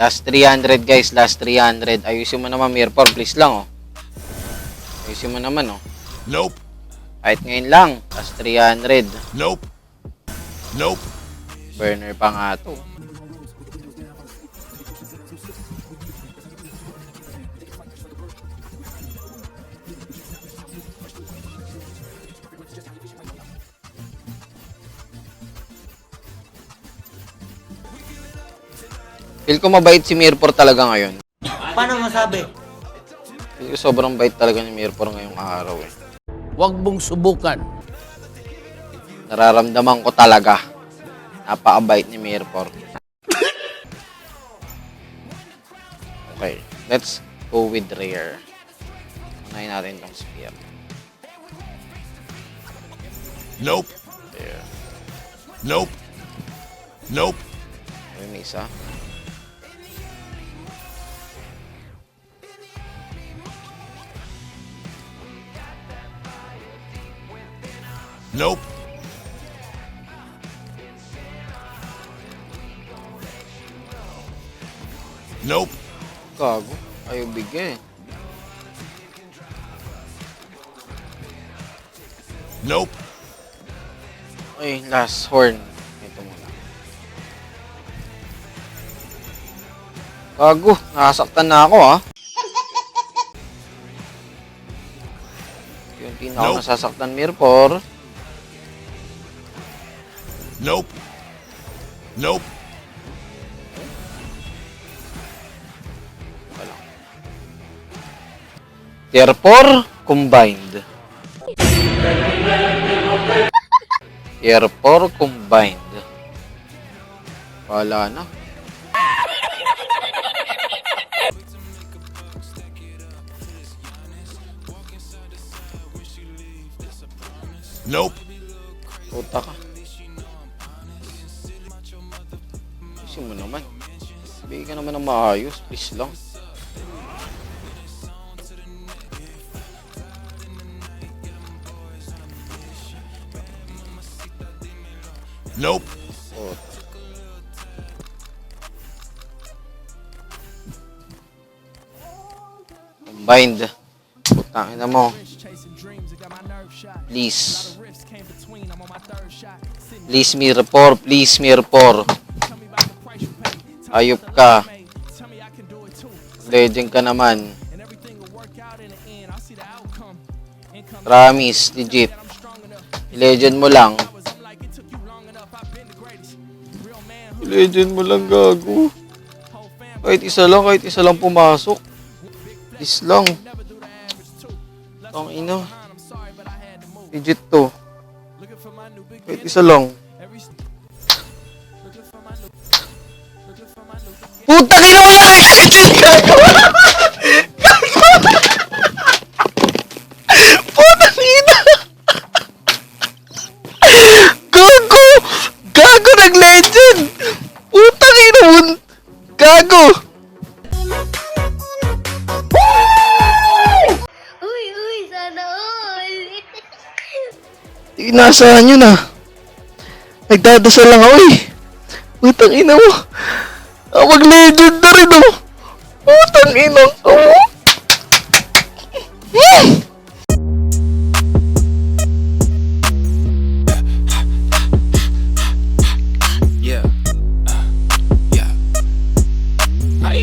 Last 300 guys, last 300. Ayusin mo naman Mirpor, please lang oh. Ayusin mo naman oh. Nope. Kahit ngayon lang, last 300. Nope. Nope. Burner pa nga to. Feel ko mabait si Mirpor talaga ngayon. Paano masabi? Feel ko sobrang bait talaga ni Mirpor ngayong araw eh. Huwag mong subukan. Nararamdaman ko talaga. Napakabait ni Mirpor. Okay, let's go with rare. Unahin natin tong spear. Nope. There. Nope. Nope. May isa. Nope. Nope. Gago. Ayaw bigay. Nope. Okay, last horn. Ito muna. Gago. Nakasaktan na ako ah. Yung na ako Nope. nasasaktan, Mirpor. Nope. Nope. Wala. 4 combined. 4 combined. Wala na. Nope. Puta ka. Ayusin mo naman. Bigyan ka naman ng maayos. Please lang. Nope. Oh. Combined. Putangin na mo. Please. Please mirror 4. Please mirror 4. Ayup ka. Legend ka naman. Ramis, legit. Legend mo lang. Legend mo lang, gago. Kahit isa lang, kahit isa lang pumasok. Is lang. Ang ino. Legit to. Kahit isa lang. Puta ina wala kang legend gago! Puta ina! Gago! Gago nag-legend! Puta ina mo! Gago! Uy, uy, sana all. Inasahan nyo na. Nagdadasal lang ako eh. Putang ina mo. Ah, mag-legend na oh.